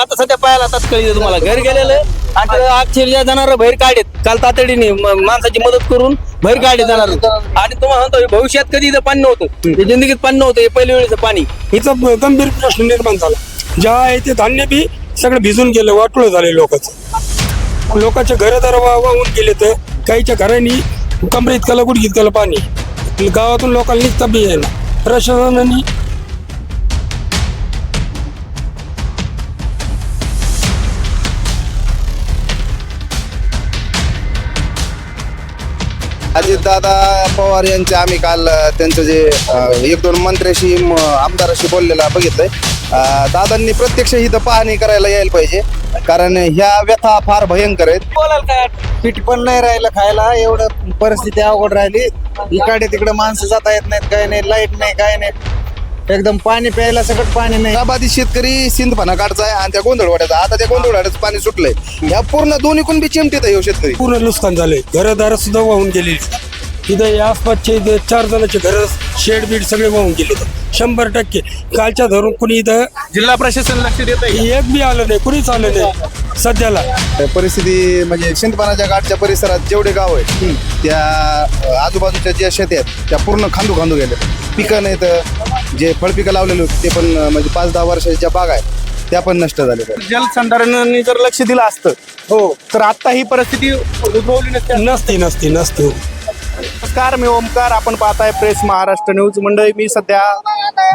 आता सध्या पाहायला तात्काळ तुम्हाला. घर गेलेलं आणि अक्षरशः जाणार बाहेर काढेत. काल तातडीने म- माणसाची मदत करून बाहेर काढे जाणार. आणि तुम्हाला म्हणतो हे भविष्यात कधी इथं पाणी नव्हतं. हे जिंदगीत पाणी नव्हतं हे पहिल्या वेळेचं पाणी. इथं ब- गंभीर प्रश्न निर्माण झाला. ज्या आहे ते धान्य बी सगळं भिजून गेलं वाटोळं झाले लोकांचं. लोकांचे घर तर वा- वाहून गेले तर काहीच्या घरांनी कमरे इतकं लगुड इतकं पाणी. गावातून लोकांना निघता बी यायला प्रशासनाने अजितदादा पवार यांचे आम्ही काल त्यांचं जे अ, एक दोन मंत्र्याशी म, आमदाराशी बोललेला बघितलंय. अ, दादांनी प्रत्यक्ष इथं पाहणी करायला यायला पाहिजे. कारण ह्या व्यथा फार भयंकर आहेत. बोलाल काय पीठ पण नाही राहिलं खायला. एवढं परिस्थिती अवघड राहिली. इकडे तिकडे माणसं जाता येत नाहीत काय नाही लाइट नाही काय नाही. एकदम पाणी प्यायला सगळं पाणी नाही. बाधित शेतकरी सिंधफणा काढचा आहे आणि त्या गोंधळवाड्याचा. आता त्या गोंधळवाड्याचं पाणी सुटलंय. या पूर्ण दोन्हीकून बी चिमटीत आहे ह्यो शेतकरी. पूर्ण नुकसान झालंय. घरदार सुद्धा वाहून गेलेली इथं या आसपासचे इथं चार जणांचे घर शेड बीड सगळे वाहून गेले शंभर टक्के. कालच्या धरून कुणी इथं जिल्हा प्रशासन लक्ष देत एक बी आलं नाही कुणीच आलं नाही. सध्याला. परिस्थिती म्हणजे सिंधफणाच्या घाटच्या परिसरात जेवढे गाव आहेत त्या आजूबाजूच्या ज्या शेती आहेत त्या पूर्ण खांदू खांदू गेले. पिकं नाहीत जे फळपिकं लावलेले होते ते पण म्हणजे पाच दहा वर्षाच्या बाग आहेत त्या पण नष्ट आहेत. जलसंधारणाने जर लक्ष दिलं असतं हो. तर आता ही परिस्थिती उद्भवली नसते. नसते नसते नसते. नमस्कार मी ओमकार आपण पाहताय प्रेस महाराष्ट्र न्यूज. मंडळी मी सध्या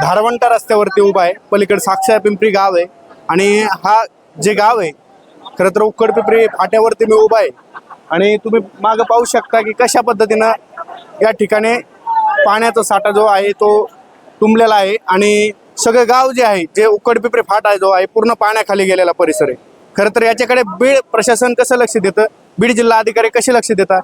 धारवंटा रस्त्यावरती उभा आहे. पलीकडे साक्षा पिंपरी गाव आहे. आणि हा जे गाव आहे खरं तर उक्कड पिंपरी फाट्यावरती मी उभा आहे. आणि तुम्ही मागं पाहू शकता की कशा पद्धतीनं या ठिकाणी पाण्याचा साठा जो आहे तो तुंबलेला आहे आणि सगळं गाव जे आहे जे उक्कड पिंपरी फाटा जो आहे पूर्ण पाण्याखाली गेलेला परिसर आहे. खरं तर याच्याकडे बीड प्रशासन कसं लक्ष देतं? बीड जिल्हा अधिकारी कसे लक्ष देतात?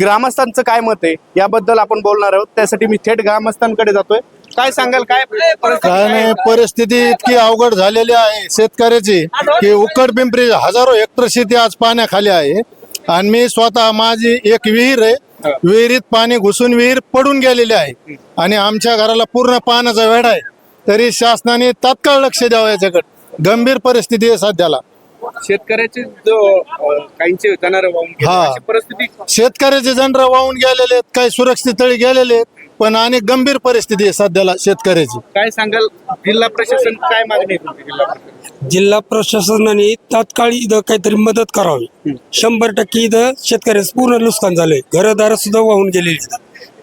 ग्रामस्थांचं काय मत आहे? याबद्दल आपण बोलणार आहोत. त्यासाठी मी थेट ग्रामस्थांकडे जातोय. काय सांगाल काय काय आहे? नाही परिस्थिती इतकी अवघड झालेली आहे शेतकऱ्याची की उकड पिंपरी हजारो हेक्टर शेती आज पाण्याखाली आहे. आणि मी स्वतः माझी एक विहीर आहे विहिरीत पाणी घुसून विहीर पडून गेलेली आहे. आणि आमच्या घराला पूर्ण पाण्याचा वेढ आहे. तरी शासनाने तात्काळ लक्ष द्यावं याच्याकडे. गंभीर परिस्थिती आहे सध्याला. शेतकऱ्याचे काहींचे परिस्थिती शेतकऱ्याचे जनर वाहून गेलेले आहेत काही सुरक्षित तळी गेलेले आहेत. पण आणि गंभीर परिस्थिती आहे सध्याला शेतकऱ्याची. काय सांगाल? जिल्हा प्रशासन काय मागणी आहे तुमची जिल्हा प्रशासन? जिल्हा प्रशासनाने तात्काळ इथं काहीतरी मदत करावी. शंभर टक्के इथं शेतकऱ्याचं पूर्ण नुकसान झालंय. घरदार सुद्धा वाहून गेलेली इथं.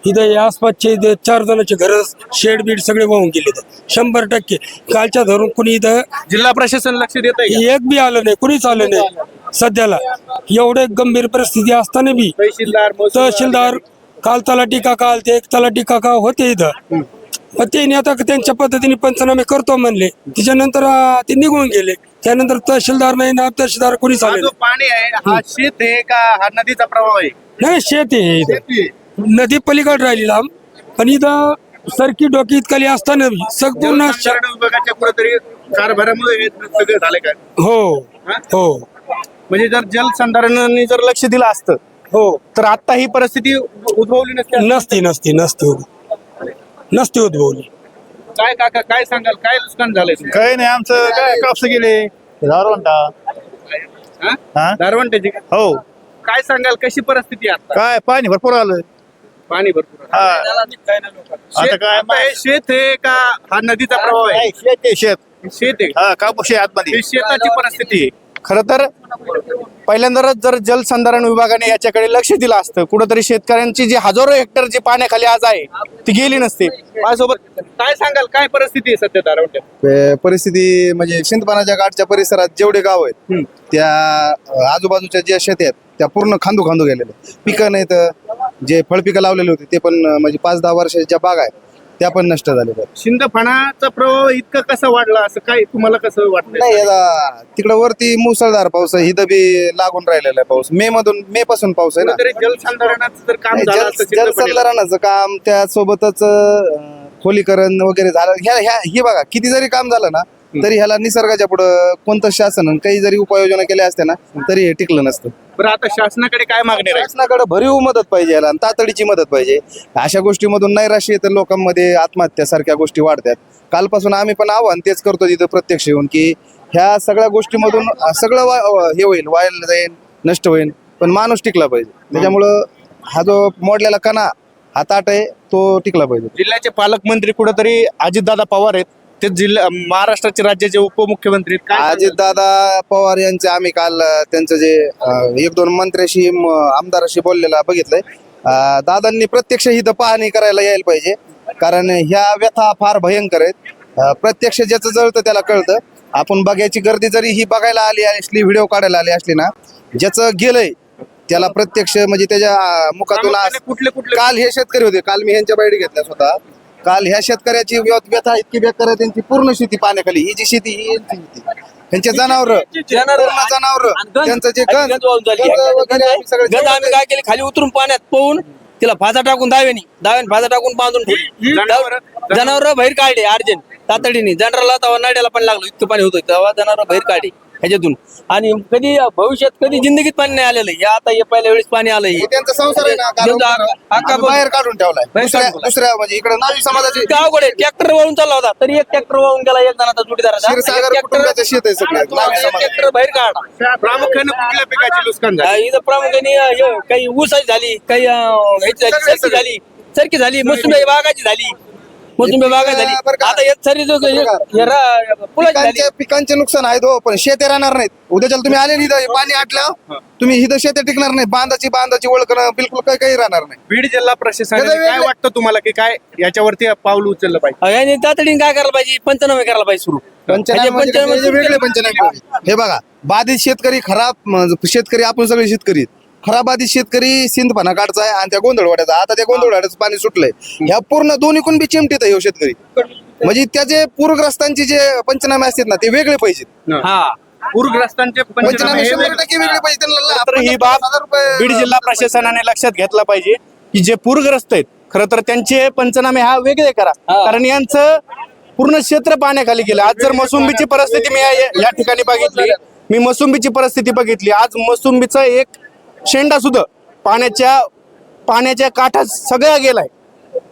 इथं या आसपासचे इथं चार जणांचे घर शेड बीड सगळे वाहून गेले इथं. शंभर टक्के. कालच्या धरून कुणी इथं जिल्हा प्रशासन लक्ष देत आहे एक बी आलं नाही कुणीच आलं नाही. सध्याला एवढे गंभीर परिस्थिती असताना बी तहसीलदार महसूलदार, तहसीलदार काल तलाठी काका आलते एक तलाठी काका होते इथं. पण त्यांनी आता त्यांच्या पद्धतीने पंचनामे करतो म्हणले. त्याच्यानंतर अं, ते निघून गेले. त्यानंतर तहसीलदार नाही ना तहसीलदार कोणीच हा आले जो पाणी आहे हा शेत आहे का हा नदीचा प्रभाव आहे? नाही शेत आहे इथं. नदी पलीकडे राहिली लांब. पण इथं सरकी डोकी इतकाली असताना बी संपूर्ण श- जलसंधारण विभागाच्या कुठेतरी कारभारामुळे हे सगळं झालं का? हो? हो. म्हणजे जर जलसंधारणाने जर लक्ष दिलं असतं हो. तर आता ही परिस्थिती उद्भवली नसते नसते नसते नसते उद- नसते उद्भवली. काय काका काय सांगाल? काय नुकसान झालंय? काही नाही आमचं काय कापस गेले? दारवंटा हा? हा? दारवंट्याची का? हो. काय सांगाल? कशी परिस्थिती आहे आता काय पाणी भरपूर आलं पाणी भरपूर आहे. हा. शेत- काय आता हे शेत आहे का? हा नदीचा प्रभाव आहे. शेत आहे, शेत. शेत आहे. हा कापूस आहे आतमध्ये. ही शेताची परिस्थिती आहे. खर तर पहिल्यांदाच जर जलसंधारण विभागाने याच्याकडे लक्ष दिलं असतं कुठंतरी शेतकऱ्यांची जी हजारो हेक्टर जी पाण्याखाली आज आहे ती गेली नसते. माझ्यासोबत काय सांगाल? काय परिस्थिती आहे सध्या दारवट्यात पे- परिस्थिती म्हणजे सिंधफणाच्या घाटच्या परिसरात जेवढे गाव आहेत त्या अ, आजूबाजूच्या ज्या शेती आहेत त्या पूर्ण खांदू खांदू गेलेले पिकं नाहीत जे फळपिकं लावलेले होते ते पण अ, म्हणजे पाच दहा वर्षाच्या ज्या बाग आहेत. त्या पण नष्ट झालेल्या आहेत शिंदफणाचा प्रभाव इतका कसा वाढला असं काय तुम्हाला कसं वाटतं नाही तिकडं वरती मुसळधार पाऊस आहे इथं बी लागून राहिलेला आहे पाऊस. मे मधून मे पासून पाऊस आहे ना. जलसंधारणाचं जर काम झालं जल- असतं सिंदफणीला, जलसंधारणाचं काम त्यासोबतच अं, खोलीकरण वगैरे झालं. ह्या ह्या ही बघा किती जरी काम झालं ना तरी ह्याला निसर्गाच्या पुढं कोणतं शासन काही जरी उपाययोजना केल्या असत्या ना तरी हे टिकलं नसतं. बरं आता शासनाकडे काय मागणी राहील? शासनाकडे भरीव मदत पाहिजे याला आणि तातडीची मदत पाहिजे. अशा गोष्टीमधून नैराश्य येतं लोकांमध्ये आत्महत्या सारख्या गोष्टी वाढतात कालपासून आम्ही पण आव्हान तेच करतो तिथं प्रत्यक्ष येऊन की ह्या सगळ्या गोष्टीमधून सगळं वा हे होईल वाया जाईल नष्ट होईल पण माणूस टिकला पाहिजे. त्याच्यामुळं हा जो मोडलेला कणा हा ताट आहे तो टिकला पाहिजे. जिल्ह्याचे पालकमंत्री कुठेतरी अजितदादा पवार आहेत. ते जिल्हा महाराष्ट्राचे राज्याचे उपमुख्यमंत्री आहेत. काय सांगाल? अजितदादा पवार यांचे आम्ही काल अ, त्यांचं जे अ, एक दोन मंत्र्याशी म, आमदाराशी बोललेला बघितलंय. अ, दादांनी प्रत्यक्ष इथं पाहणी करायला यायला पाहिजे. कारण ह्या व्यथा फार भयंकर आहेत. अ, प्रत्यक्ष ज्याचं जळतं त्याला कळतं. आपण बघायची गर्दी जरी ही बघायला आली असली व्हिडिओ काढायला आली असली ना ज्याचं गेलंय त्याला प्रत्यक्ष म्हणजे त्याच्या अ, मुखातून आज- प्रामुख्याने कुठले कुठले? काल हे शेतकरी होते. काल मी ह्यांच्या बाईट घेतल्या स्वतः. काल ह्या शेतकऱ्याची व्यथ- व्यथा इतकी बेकार आहे त्यांची पूर्ण शेती पाण्याखाली. ही जी शेती ही यांची शेती. त्यांचे जनावर पूर्ण जनावर त्यांचं जे गंज गंज वगैरे आम्ही सगळं गंज आम्ही काय केले? खाली उतरून पाण्यात पोहून तिला फाजा टाकून दाव्यानी दाव्याने फाजा टाकून बांधून ठेवली. जनावरं- जनावर बाहेर काढले अर्जंट. तातडीने. जनावराला तेव्हा नड्याला पण लागलो. इतकं पाणी होतं. तेव्हा जनावर बाहेर काढले. ह्याच्यातून. आणि कधी भविष्यात कधी जिंदगीत पाणी नाही आलेलं. हे आता हे पहिल्या वेळेस पाणी आलं हे त्यांचा संसार आहे ना अख्खा आम्ही बाहेर काढून ठेवलाय. बाहेर दुसऱ्या काढून ठेवलाय. दुसऱ्या म्हणजे इकडे नावी समाजाची आहे. ट्रॅक्टर वळून चालला होता. तरी एक ट्रॅक्टर वाहून गेला एक जणाचा जोडीदाराचा क्षीरसागर कुटुंबाचं शेत आहे सगळं नावी समाजाचं ट्रॅक्टर बाहेर काढा प्रामुख्याने कुठल्या पिकाचे नुकसान झाले? हा, इथं प्रामुख्याने अं, हे, काही ऊसाची झाली काही अं, ह्याची झाली सरकी. झाली. सरकी झाली मोसंबी बागाची झाली. मोसंबी बागाची झाली. बरं का? आता एक सरी जो हे- हे रा- फुलाची झाली. पिकांचे पिकांचे नुकसान आहेत हो पण शेते राहणार नाहीत. उद्याच्याला तुम्ही आले नाही इथं, पाणी आटलं तुम्ही इथं शेते टिकणार नाही. बांधाची बांधाची ओळख बिलकुल काही काही राहणार नाही. बीड जिल्हा प्रशासनाने त्याचं काय वेगळं- वाटतं तुम्हाला की काय याच्यावरती पाऊल उचललं पाहिजे? याने तातडीने काय करायला पाहिजे? पंचनामे करायला पाहिजे सुरू. पंचनामे म्हणजे पंचनामे त्याचे वेगळे पंचनामे. हे बघा बाधित शेतकरी खराब म, शेतकरी आपण सगळे शेतकरी आहेत. खराब बाधित शेतकरी सिंधपाना काढचा आहे आणि त्या गोंधळवाड्याचा. आता त्या गोंधळवाड्याचं पाणी सुटलंय. ह्या पूर्ण दोन्हीकडून बी चिमटीत आहे ह्यो शेतकरी. म्हणजे त्याचे पूरग्रस्तांचे जे पंचनामे असतात ना ते वेगळे पाहिजेत हा. पूरग्रस्तांचे पंचनामे पंचनामे हे शंभर वेगळे. टक्के वेगळे त्यांना तर ही बाब हजार रुपये- बीड जिल्हा प्रशासनाने लक्षात घेतला पाहिजे की जे पूरग्रस्त आहेत खरं तर त्यांचे पंचनामे हा वेगळे करा. कारण यांचं पूर्ण क्षेत्र पाण्याखाली गेलं. आज जर मोसुंबीची परिस्थिती मी या या ठिकाणी बघितली मी मोसुंबीची परिस्थिती बघितली. आज मोसुंबीचा एक शेंडा सुद्धा पाण्याच्या पाण्याच्या काठात सगळा गेलाय.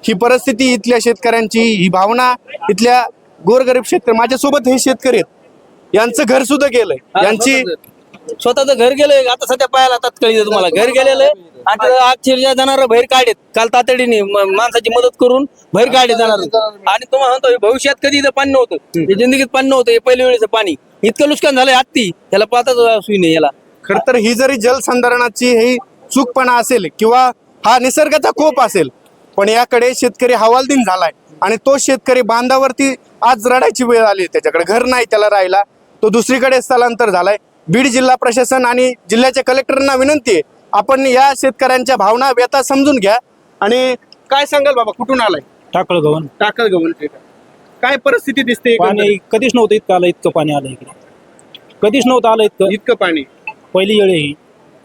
ही परिस्थिती इथल्या शेतकऱ्यांची ही भावना इथल्या गोरगरीब शेतकरी माझ्यासोबत हे शेतकरी आहेत. यांचं घर सुद्धा गेलंय. यांची स्वतःच घर. गेलंय. आता सध्या पाहायला तात्काळ तुम्हाला. घर गेलेलं आहे. आणि तिथं अक्षरशः जनावर बाहेर काढेत काल तातडीने माणसाची मदत करून बाहेर काढे जाणार आणि तुम्हाला म्हणतो भविष्यात कधी इथं पाणी नव्हतं. जिंदगीत पाणी नव्हतं. हे पहिल्या वेळेचं पाणी. इतकं नुकसान झालंय हत्ती. त्याला पाहताच सुई नाही याला खर तर ही जरी जलसंधारणाची ही चूकपणा असेल किंवा हा निसर्गाचा कोप असेल पण याकडे शेतकरी हवालदिन झालाय आणि तो शेतकरी बांधावरती आज रडायची वेळ आली त्याच्याकडे. घर नाही त्याला राहिला तो दुसरीकडे स्थलांतर झालाय. बीड जिल्हा प्रशासन आणि जिल्ह्याच्या कलेक्टरांना विनंती आहे आपण या शेतकऱ्यांच्या भावना व्यथा समजून घ्या. आणि काय सांगाल बाबा कुठून आलाय? टाकळ गव्हाण टाकळ गवल काय परिस्थिती दिसते? पाणी कधीच नव्हतं इतकं आलं इतकं पाणी आलं इकडे. कधीच नव्हतं आलं इतकं. इतकं पाणी. पहिली वेळ आहे ही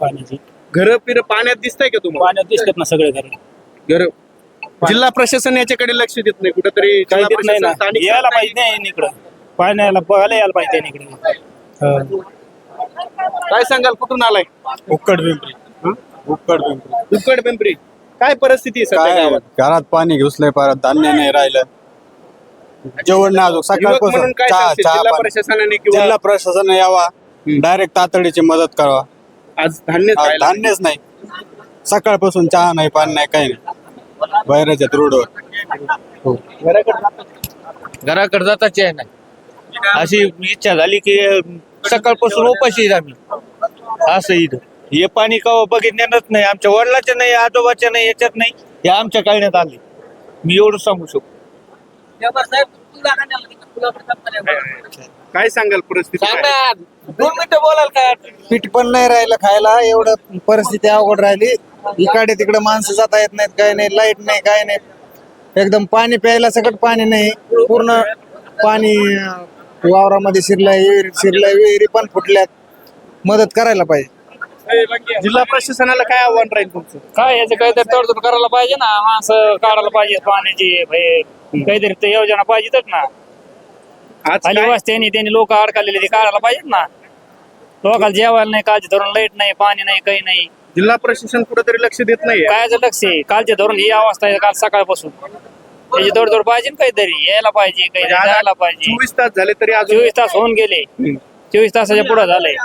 पाण्याची. घर फिर पाण्यात दिसतंय का तुम्हाला? पाण्यात दिसतात ना सगळे घर. घर. जिल्हा प्रशासन याच्याकडे लक्ष देत नाही कुठेतरी काही जिल्हा देत नाही ना. यायला पाहिजे नाही इकडं. पाण्याला बघायला यायला पाहिजे इकडे. हा. काय सांगाल कुठून आलाय? उक्कड पिंपरी. उक्कड पिंपरी. उकड पिंपरी. काय परिस्थिती आहे सध्या काय गावात? घरात पाणी घुसलंय परत धान्य नाही राहिलं. जेवण नाही युवक सकाळपासून म्हणून काय चहा सांगशील? चहा जिल्हा पाणी. प्रशासनाने किंवा जिल्हा प्रशासन यावा. डायरेक्ट तातडीची मदत करावा. आज धान्य खायला धान्यच नाही. सकाळपासून चहा नाही पाणी नाही काही नाही. बाहेरच्या रोडवर. घराकडे जाताच आहे नाही. अशी इच्छा झाली की अं, सकाळपासून उपाशी आम्ही. असं इथं. हे पाणी कवा बघितण्यात नाही. आमच्या वडिलाच्या नाही आजोबाच्या नाही याच्यात नाही. हे आमच्या काळण्यात आले. मी एवढं सांगू शकतो. काय सांगाल परिस्थिती काय? दोन मिनिटं बोलाल काय पीठ पण नाही राहिलं खायला एवढं परिस्थिती अवघड राहिली. इकडे तिकडे माणसं जाता येत नाहीत काय नाही लाइट नाही काय नाही. एकदम पाणी प्यायला सगळं पाणी नाही. पूर्ण पाणी अं, वावरामध्ये शिरलंय विहिरी शिरलंय विहिरी पण फुटल्यात. मदत करायला पाहिजे. जिल्हा प्रशासनाला काय आव्हान राहील तुमचं? काय याचं काहीतरी तडजोड करायला पाहिजे ना? माणसं काढायला पाहिजे पाण्याची भाई काहीतरी ते योजना पाहिजेतच ना. आज खाली काय- वस्त्यानी त्यांनी लोक अडकलेले ते काढायला पाहिजेत ना. लोकांना जेवायला नाही काळजी धरून लाइट नाही पाणी नाही काही नाही. जिल्हा प्रशासन कुठेतरी लक्ष देत नाही काय लक्ष आहे? कालचे धरून ही अवस्था आहे काल सकाळपासून. त्याची तोडतोड पाहिजे ना काहीतरी यायला पाहिजे काहीतरी आज जायला पाहिजे. चोवीस तास झाले तरी अजून चोवीस तास होऊन गेले. चोवीस तासाच्या पुढे झालंय.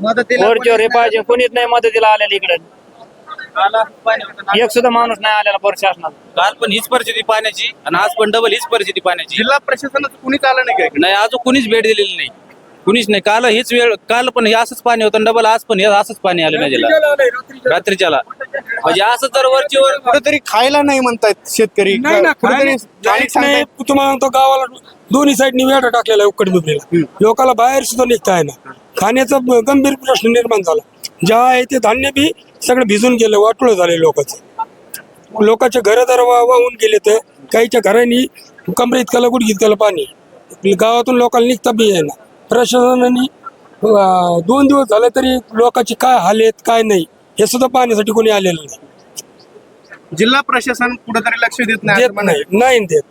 मदतीला वरच्यावर हे पाहिजे कोणीच नाही मदतीला आलेलं इकडे. एक सुद्धा माणूस नाही आलेला प्रशासनात काल पण हीच परिस्थिती पाण्याची आणि आज पण डबल हीच परिस्थिती पाण्याची जिल्हा प्रशासनाचं कुणीच आलं नाही का इकडे? नाही अजून कुणीच भेट दिलेली नाही. कुणीच नाही. काल हीच वेळ काल पण हे असंच पाणी होतं डबल आज पण हे असंच पाणी आलं नाही जिल्हा रात्रीच्याला. म्हणजे असं जर वरची वर कुठेतरी खायला नाही म्हणतायत शेतकरी. नाही ना कुठेतरी खाणे- स्थानिक काहीच नाही सांगतायत तुम्हाला तो गावाला दोन्ही साईडनी वेढा टाकलेला आहे उकड बिबरीला लोकांना बाहेर सुद्धा निघता येणार खाण्याचा ब- गंभीर प्रश्न निर्माण झाला. ज्या आहे ते धान्य बी सगळं भिजून गेलं वाटोळं झाले लोकांचं. लोकांचे घरदार वा- वाहून गेले तर काहीच्या घरांनी कमरे इतकं लगुड इतकं पाणी. गावातून लोकांना निघता बी येणार प्रशासनाने अं, दोन दिवस झाले तरी लोकांचे काय हाल आहेत काय नाही हे सुद्धा पाहण्यासाठी कोणी आलेलं नाही. जिल्हा प्रशासन कुठेतरी लक्ष देत नाही देत नाही नाही देत.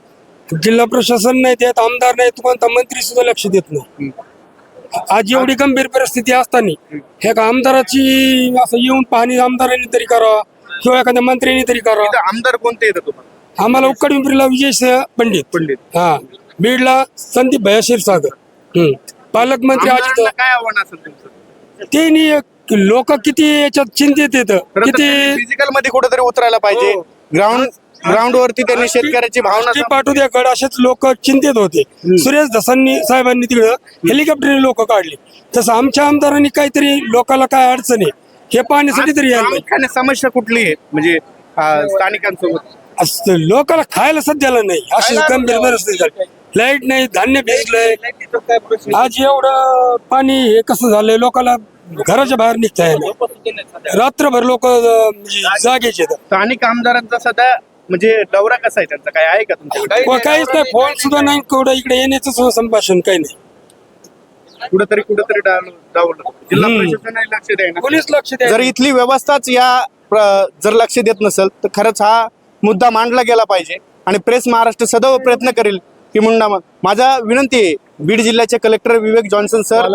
जिल्हा प्रशासन नाही देत आमदार नाही कोणता मंत्री सुद्धा लक्ष देत नाही. आज एवढी गंभीर परिस्थिती असताना ह्या का आमदाराची असं येऊन पाहणी आमदारांनी तरी करावा किंवा एखाद्या मंत्र्यांनी तरी करावा आमदार कोणते येतात तुम्हाला? आम्हाला उक्कड पिंपरीला विजय पंडित. पंडित. हा. बीडला संदीप भया क्षीरसागर. हम्म. पालकमंत्री अजित आमदारांना काय आव्हान असेल तुमचं? ते लोक किती याच्यात चिंतेत येत किती फिजिकलमध्ये कुठेतरी उतरायला पाहिजे. ग्राउंड ग्राउंड वरती त्यांनी शेतकऱ्याची भावना ते पाठवू द्या गड असेच लोक चिंतेत होते. सुरेश धसांनी साहेबांनी तिकडं हेलिकॉप्टरने लोक काढले. तसं आमच्या आमदारांनी काहीतरी लोकांना काय अडचण आहे हे पाहण्यासाठी तरी यायला समस्या कुठली आहे? म्हणजे स्थानिकांसोबत. लोकांना खायला सध्याला नाही अशी गंभीर परिस्थिती झाली. लाइट नाही धान्य भिजलंय. आज एवढं पाणी हे कसं झालंय लोकांना घराच्या बाहेर निघता रात्रभर लोक जागेचे आहेत. स्थानिक आमदारांचा सध्या म्हणजे दौरा कसा आहे त्यांचा? काय आहे का तुमच्याकडे व काहीच नाही फोन सुद्धा नाही. कुठं इकडे येण्याचं सुद्धा संभाषण काही नाही. कुठेतरी कुठेतरी डावलं डावलं. जिल्हा हम्म. प्रशासनाने लक्ष द्यायला कोणीच लक्ष द्या जर इथली व्यवस्थाच या प्र- जर लक्ष देत नसेल तर खरंच हा मुद्दा मांडला गेला पाहिजे आणि प्रेस महाराष्ट्र सदैव प्रयत्न करेल की मुंडा माझा विनंती आहे बीड जिल्ह्याचे कलेक्टर विवेक जॉन्सन सर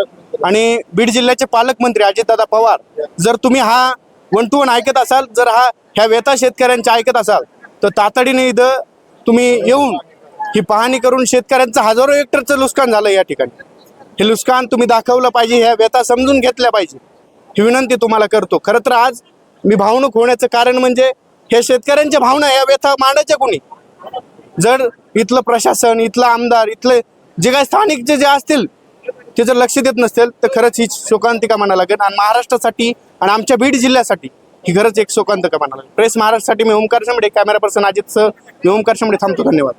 आणि बीड जिल्ह्याचे पालकमंत्री अजितदादा पवार. जर तुम्ही हा वन टू वन ऐकत असाल जर हा ह्या व्यथा शेतकऱ्यांच्या ऐकत असाल तर तातडीने इथं तुम्ही येऊन ही पाहणी करून शेतकऱ्यांचं हजारो हेक्टरचं नुकसान झालं या ठिकाणी. हे नुकसान तुम्ही दाखवलं पाहिजे ह्या व्यथा समजून घेतल्या पाहिजे. ही विनंती तुम्हाला करतो. खरं तर आज मी भावणूक होण्याचं कारण म्हणजे हे शेतकऱ्यांच्या भावना या व्यथा मांडायच्या कोणी? जर इथलं प्रशासन इथलं आमदार इथले जे काही स्थानिक जे जे असतील ते जर लक्ष देत नसेल तर खरंच ही शोकांतिका म्हणा लागेल. आणि महाराष्ट्रासाठी आणि आमच्या बीड जिल्ह्यासाठी ही खरंच एक शोकांतिका का म्हणाला प्रेस महाराष्ट्रासाठी मी Omkar Shembde camera person Ajit sir मी ओमकार शेंबडे थांबतो. धन्यवाद.